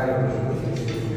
Amen.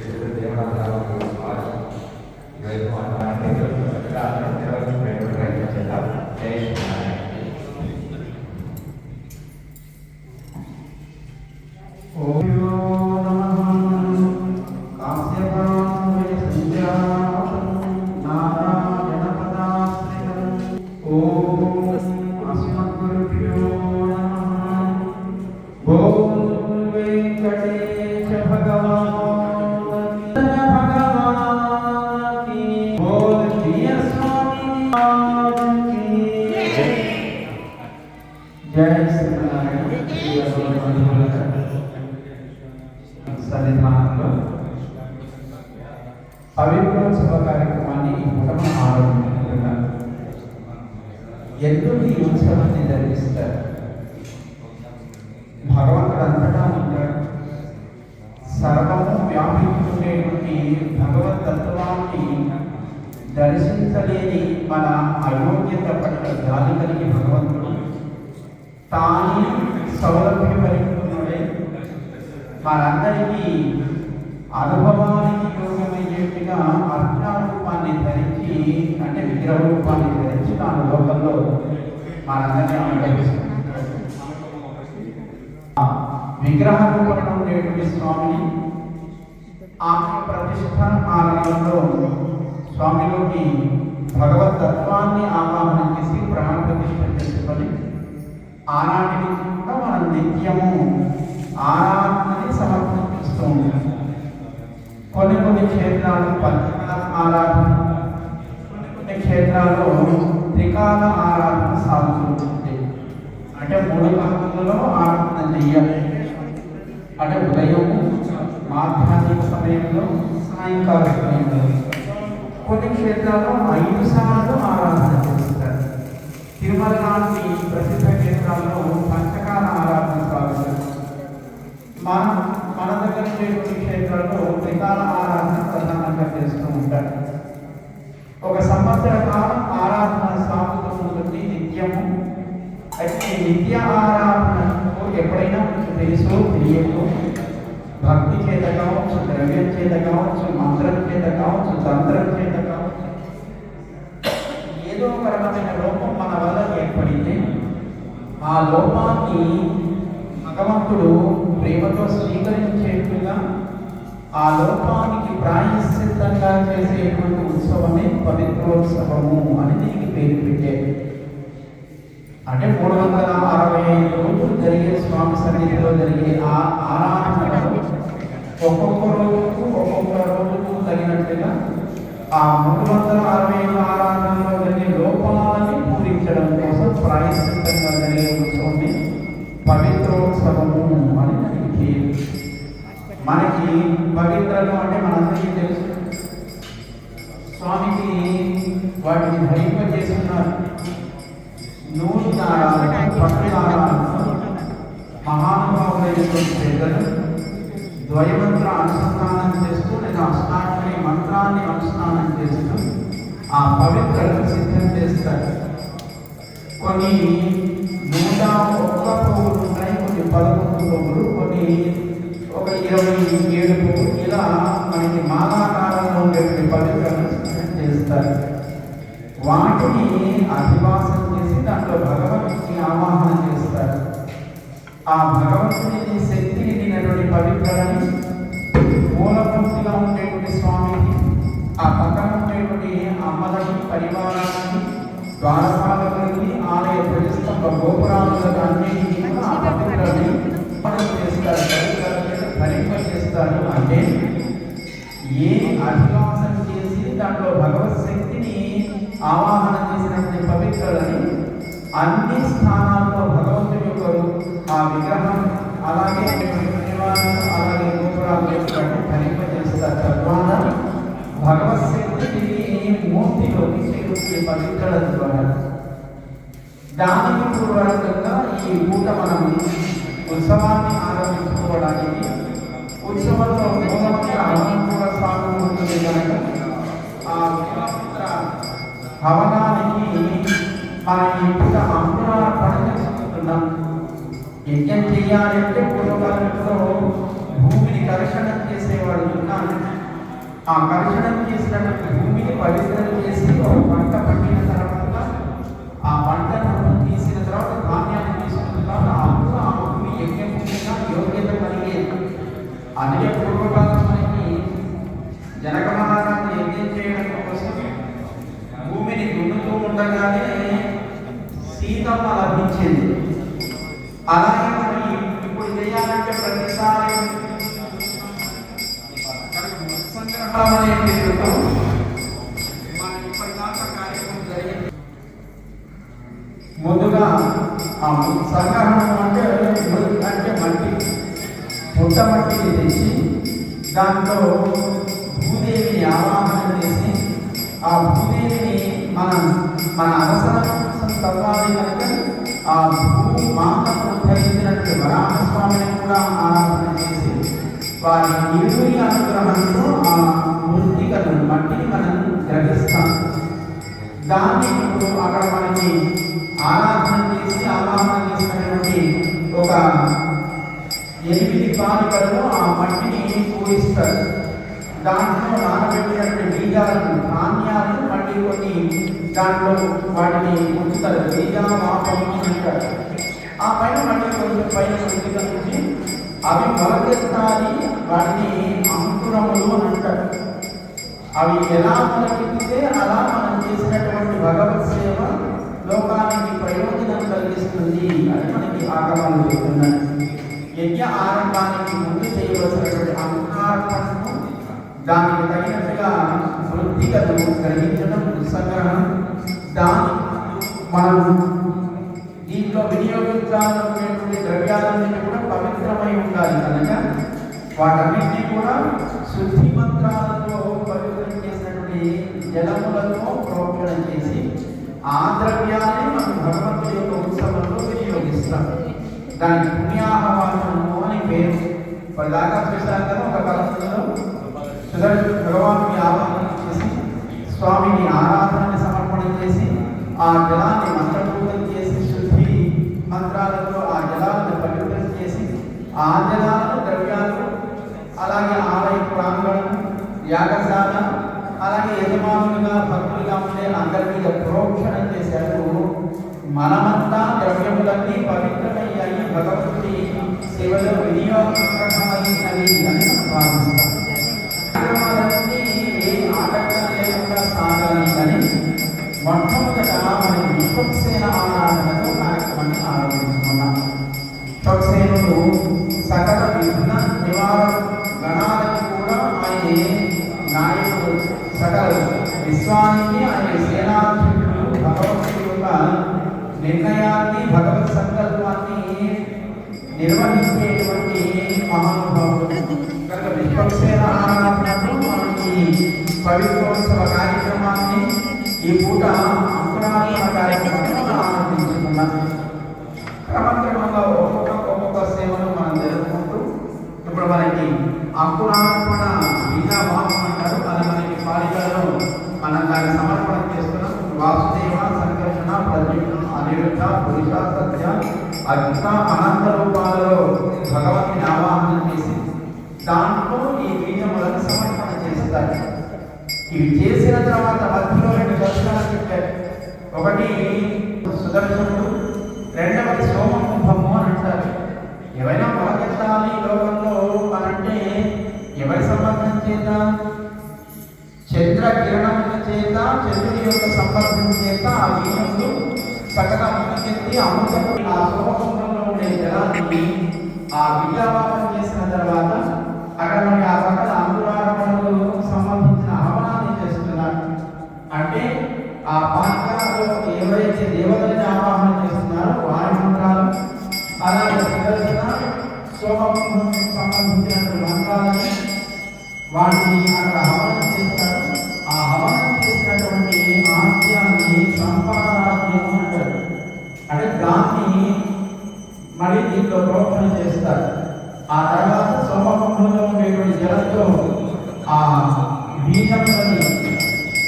ఎందుకు ఈ ఉత్సవాన్ని జరిపిస్తారు భగవంతుడు అంతటా ఉంటాడు. సర్వము వ్యాపించుకునేటువంటి భగవత్ తత్వాన్ని దర్శించలేని మన అయోగ్యత పట్ల జాలి కలిగి భగవంతుడు. తానే సౌలభ్య పరిపూర్ణుడే మనందరికీ అనుభవానికి యోగమయ్యేట్టుగా అర్చారూపాన్ని ధరించి అంటే విగ్రహ రూపాన్ని ధరించి తాను లోకంలో మనందరినీ అనుభవిస్తుంది విగ్రహ రూపంలో ఉండేటువంటి స్వామిని ఆమె ప్రతిష్ట ఆలయంలో స్వామిలోకి భగవత్ తత్వాన్ని ఆవాహన చేసి ప్రాణ ప్రతిష్ట చేసుకొని ఆనాటి నుంచి కూడా మనం నిత్యము క్షేత్రాలు పంచకాల ఆరాధన. కొన్ని కొన్ని క్షేత్రాల్లో త్రికాల ఆరాధన సాగుతుంది అంటే మూడు కాలంలో ఆరాధన చెయ్యాలి. అంటే ఉదయం మాధ్యాహ్నిక సమయంలో సాయంకాల సమయంలో. కొన్ని క్షేత్రాల్లో ఐదు సార్లు ఆరాధన చేస్తారు. తిరుమల లాంటి ప్రసిద్ధ క్షేత్రాల్లో పంచకాల ఆరాధన సాగుతుంది. మన మన దగ్గర క్షేత్రాల్లో త్రికాల ఆరాధన ప్రధానంగా చేస్తూ ఉంటారు ఒక సంవత్సర కాలం ఆరాధన సాగుతూ ఉంటుంది నిత్యము అయితే నిత్య ఆరాధనకు ఎప్పుడైనా మీకు తెలుసో తెలియకో భక్తి చేత కావచ్చు ద్రవ్యం చేత కావచ్చు మంత్రం చేత కావచ్చు తంత్రం చేత కావచ్చు. ఏదో ఒక రకమైన లోపం మన వల్ల ఏర్పడింది. ఆ లోపాన్ని భగవంతుడు ప్రేమతో స్వీకరించేట్టుగా ఆ లోపానికి ప్రాయశ్చిత్తంగా చేసేటువంటి ఉత్సవమే పవిత్రోత్సవము అని దీనికి పేరు పెట్టారు. అంటే మూడు వందల అరవై ఐదు రోజులు జరిగే స్వామి సన్నిధిలో జరిగే ఆ ఆరాధన ఒక్కొక్క రోజు తగినట్టుగా ఆ మూడు వందల అరవై ఐదు ఆరాధనలో జరిగే లోపాలని పూరించడం కోసం ప్రాయశ్చితంగా జరిగే ఉత్సవాన్ని పవిత్రోత్సవము అని దానికి మనకి పవిత్రము అంటే మనందరికీ తెలుసు. స్వామికి వాటిని ధరింపజేస్తున్నారు నూరు దారాలను పట్టు దారాలను మహానుభావులైనటువంటి పెద్దలు ద్వయమంత్ర అనుసంధానం స్నానం అనుసంధానం ఆ పవిత్రను సిద్ధం చేస్తారు. కొన్ని నూట ఒక్క పువ్వులు ఉన్నాయి కొన్ని పదకొండు పువ్వులు కొన్ని ఒక ఇరవై ఏడు పువ్వులు. ఇలా మనకి మాలాకారంలో ఉండేటువంటి పవిత్రను సిద్ధం చేస్తారు. వాటిని అభివాసం చేసి దాంట్లో భగవంతుని ఆవాహన చేస్తారు. ఆ భగవంతుని శక్తిని నిన్నటువంటి పవిత్రాన్ని పరిమాణానికి ద్వారపాలకునికి ఆలయ ప్రతిష్టంభ గోపురాలకు అన్నిటికీ కూడా ఆ పవిత్రని మనం చేస్తారు. అంటే ఏ అధివాసం చేసి దాంట్లో భగవత్ శక్తిని ఆవాహన చేసినటువంటి పవిత్రులని అన్ని స్థానాల్లో భగవంతుని యొక్క ఆ విగ్రహం అలాగే అలాగే గోపురాలు చేస్తారు. తద్వారా భగవత్ శక్తిని మూర్తిలోకి చేరుతుంది పవిత్రుల ద్వారా దానికి పూర్వకంగా ఈ పూట మనం ఉత్సవాన్ని ఆరంభించుకోవడానికి ఆ కర్షణం చేసినటువంటి భూమిని పవిత్రం చేసి ఒక పంట పండిన తర్వాత ముందుగా ఆ సంగ్రహణం అంటే అంటే మట్టి. పుట్ట మట్టిని తెచ్చి దాంతో భూదేవిని ఆవాహన చేసి ఆ భూదేవిని మనం మన అవసరం తవ్వాలి కనుక ఆ భూ మాతను ధరించినటువంటి వరాహస్వామిని కూడా ఆరాధన చేసి వారి ఇరువురి అనుగ్రహం దాన్ని ఇప్పుడు అక్కడ మనకి ఆరాధన చేసి ఆరాధన చేసినటువంటి ఒక ఎనిమిది బాలికలు ఆ మట్టిని పూజిస్తారు. దాంట్లో నానబెట్టినటువంటి బీజాలను ధాన్యాలు మళ్ళీ కొన్ని దాంట్లో వాటిని ఉంచుతారు. బీజావాపము అంటారు ఆ పైన మళ్ళీ కొంచెం పైన కొద్దిగా ఉంచి అవి మొలకెత్తాలి వాటిని అంకురములు అని అంటారు. అవి ఎలా మనకిస్తే అలా మనం చేసినటువంటి భగవత్ సేవ లోకానికి ప్రయోజనం కలిగిస్తుంది అని మనకి ఆగమనం చెప్తున్నాయి యజ్ఞ ఆరంభానికి ముందు చేయవలసినటువంటి అంకార్పణను దానికి తగినట్టుగా వృత్తిగతను గ్రహించడం సంగ్రహం దాని మనం దీంట్లో వినియోగించాలనుకునేటువంటి ద్రవ్యాలన్నీ కూడా పవిత్రమై ఉండాలి కనుక వాటన్నింటినీ కూడా శుద్ధి మంత్రాలతో చేసినటువంటి జలములను ప్రోక్షణ చేసి ఆ ద్రవ్యాన్ని మనం భగవంతుడి యొక్క ఉత్సవంలో వినియోగిస్తాం దానికి పుణ్యాహవాసము అని పేరు. దాకా చూశాం కదా ఒక కాలంలో భగవాను ఆవాహన చేసి స్వామిని ఆరాధనని సమర్పణ చేసి ఆ జలాన్ని మంత్రపూజం చేసి శుద్ధి మంత్రాలతో ఆ జలాలను పవిత్రం చేసి ఆ జలాలను ద్రవ్యాలు అలాగే ఆలయ ప్రాంగణం యాగశాల అలాగే యజమానులుగా భక్తులుగా ఉండే అందరికీ ప్రోక్షణం చేశారు. మనమంతా ద్రవ్యములన్నీ పవిత్రమయ్యాయి. భగవంతుడి సేవలో వినియోగమైనది అని భావిస్తాం కార్యక్రమాలన్నీ ఏ ఆటంకం లేకుండా సాగాలి అని మొట్టమొదట నిర్వహించేటువంటి మహానుభావుడు. కనుక విశ్వక్సేన ఆరాధనకు మనకి పవిత్రోత్సవ కార్యక్రమాన్ని ఈ పూట అంకురార్పణ కార్యక్రమాన్ని ఆనందించుకున్నాం. క్రమక్రమంగా ఒక్కొక్క ఒక్కొక్క సేవను మనం జరుపుకుంటూ ఇప్పుడు మనకి అంకురార్పణ బీజావాహం అంటారు. అది మనకి పాలికలలో మనం దాన్ని సమర్పణ చేస్తున్నాం వాసుదేవ అనిరుద్ధ పురుష సత్య అగ్న అనంత రూపాలలో భగవతిని ఆవాహన చేసి దాంట్లో ఈ బీజములను సమర్పణ చేస్తారు ఇవి చేసిన తర్వాత మధ్యలో రెండు దర్శనాలు చెప్పారు. ఒకటి సుదర్శనుడు రెండవది సోమకుంభము అని అంటారు. ఎవరైనా మొలకెత్తాలి లోకంలో అనంటే ఎవరి సంబంధం చేత? చంద్ర కిరణముల చేత చంద్రుడి యొక్క సంబంధం చేత ఆ బీజములు చక్కగా ముందుకెత్తి అమృతము ఆ సోమకుంభంలో ఉండే జలాన్ని ఆ బీజావాపం చేసిన తర్వాత అక్కడ మనకి ఆ పక్కన అంకురార్పణకు సంబంధించిన హవనాన్ని చేస్తున్నారు అంటే ఆ పాత్రలో ఎవరైతే దేవతని ఆవాహన చేస్తున్నారో వారి మంత్రాలు అలాగే సుదర్శన సోమకుంభం సంబంధించినటువంటి మంత్రాలని వాటిని అక్కడ హవనం చేస్తారు ఆ హవనం చేసినటువంటి ఆద్యాన్ని సంపాదాద్యం అంటారు అంటే దాన్ని మళ్ళీ దీంట్లో ప్రోక్షణ చేస్తారు. ఆ తర్వాత సోమకుంభంలో ఉండేటువంటి జలంతో ఆ బీజంలోని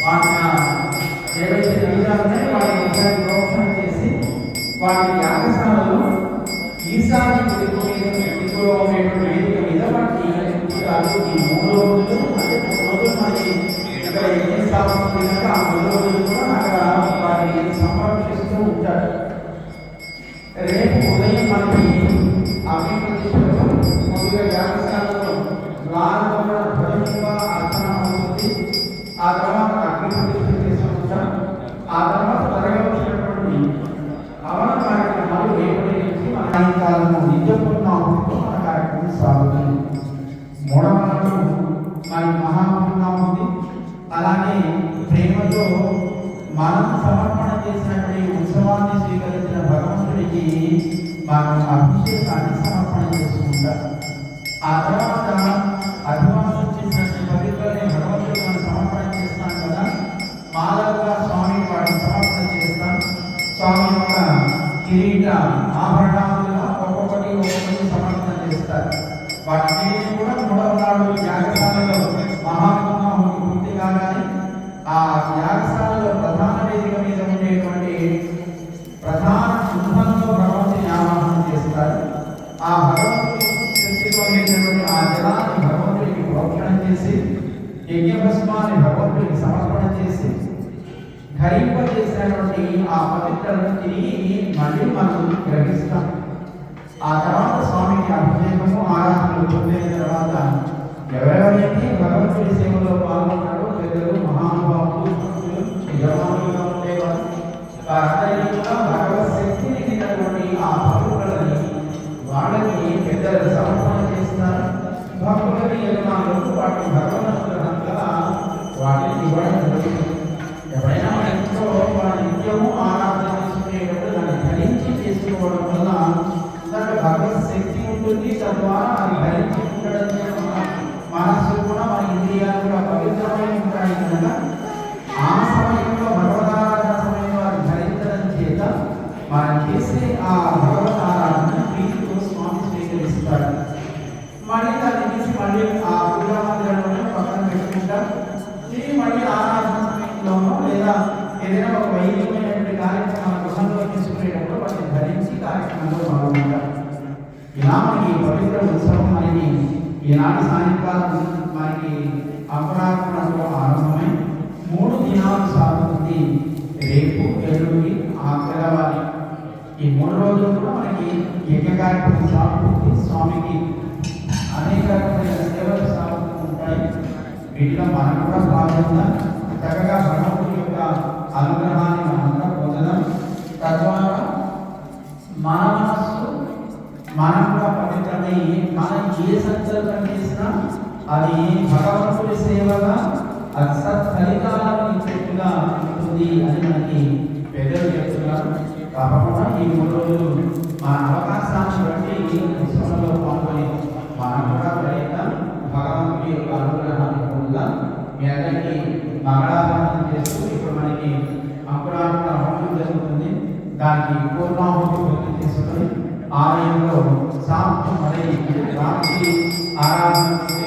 వాటి ఏవైతే బీజాలు వాటిని ఒకసారి ప్రోక్షణ చేసి వాటి యాగశాలలో ఈశాన్య దిక్కులో దిక్కులో ఉండేటువంటి వేదిక మీద వాటిని ఈ మూడు రోజులు అంటే మూడు రోజులు మనకి ఇక్కడ ఎన్ని మన ఆ cada um. యజ్ఞభస్మాన్ని భగవంతుడికి సమర్పణ చేసి ధరింపజేసినటువంటి ఆ పవిత్రను తిరిగి మళ్ళీ మనం గ్రహిస్తాం. ఆ తర్వాత స్వామికి అభిషేకము ఆరాధనలు పొందిన తర్వాత ఎవరెవరైతే భగవంతుడి సేవలో పాల్గొన్నారో పెద్దలు మహానుభావులు భక్తులు యజమానులుగా ఉండేవారు వారందరికీ కూడా భగవత్ శక్తి నిండినటువంటి ఆ భక్తులని వాళ్ళకి పెద్దలు సమర్పణ చేస్తారు భక్తులకి యజమానులకు వాటి భగవద్గీతంగా వాటిని ఇవ్వడం జరుగుతుంది ఎవరైనా మన ఇంట్లో మన నిత్యము ఆరాధన చేసుకునేటప్పుడు దాన్ని ధరించి చేసుకోవడం వల్ల దాంట్లో భగవత్ శక్తి ఉంటుంది తద్వారా అది ధరించి ఉండడం ఈనాడు సాయంకాలం మనకి అపరాధంలో ఆరంభమై మూడు దినాలు సాగుతుంది రేపు ఎల్లుండి ఆ తెల్లవారి ఈ మూడు రోజులు కూడా మనకి యజ్ఞ కార్యక్రమం సాగుతుంది స్వామికి అనేక రకమైన సేవలు సాగుతూ ఉంటాయి. వీటిలో మనం కూడా భాగంగా చక్కగా భగవంతుడి యొక్క అనుగ్రహాన్ని మనంతా పొందడం తద్వారా మన మనస్సు మనం కూడా పవిత్రమై మనం ఏ సంకల్పం చేసినా అది భగవంతుడి సేవగా అది సత్ఫలితాలను ఇచ్చేట్టుగా ఉంటుంది అని మనకి పెద్దలు చెప్తున్నారు. కాకుండా ఈ మూడు రోజులు మన అవకాశాన్ని బట్టి ఈ ఉత్సవంలో పాల్గొని మనం కూడా ప్రయత్నం భగవంతుడి యొక్క అనుగ్రహాన్ని పొందుదాం మీ అందరికీ మంగళాభరణం చేస్తూ ఇప్పుడు మనకి అంకురార్పణ హోమం జరుగుతుంది. దానికి పూర్ణాహుతి చేసుకొని ఆలయంలో సాంప్రదాయ రాత్రి ఆరాధన